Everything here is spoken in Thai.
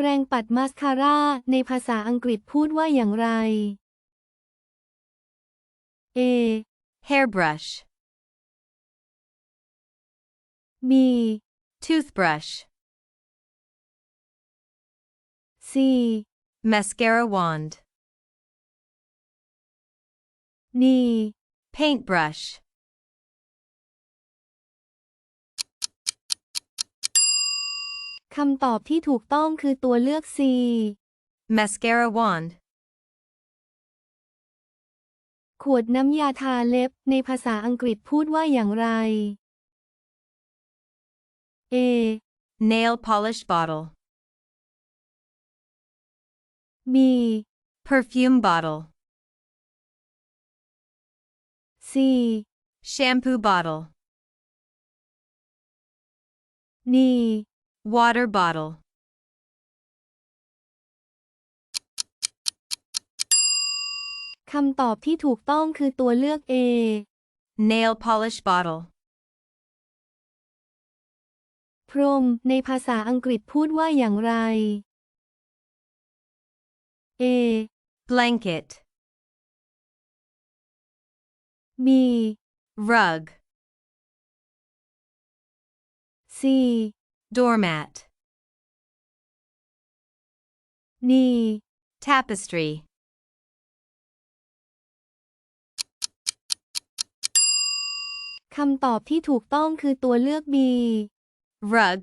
ปรงปัดมาสคาร่าในภาษาอังกฤษพูดว่าอย่างไร A hairbrush, B toothbrush, C mascara wand, D paintbrush, คำตอบที่ถูกต้องคือตัวเลือก C mascara wand, ขวดน้ำยาทาเล็บ ในภาษาอังกฤษพูดว่าอย่างไร A nail polish bottle, B perfume bottle, C shampoo bottle, D water bottle. คำตอบที่ถูกต้องคือตัวเลือก A nail polish bottle, พรม ในภาษาอังกฤษพูดว่าอย่างไร A blanket, B rug, C doormat, D tapestry. คำตอบที่ถูกต้องคือตัวเลือก B rug,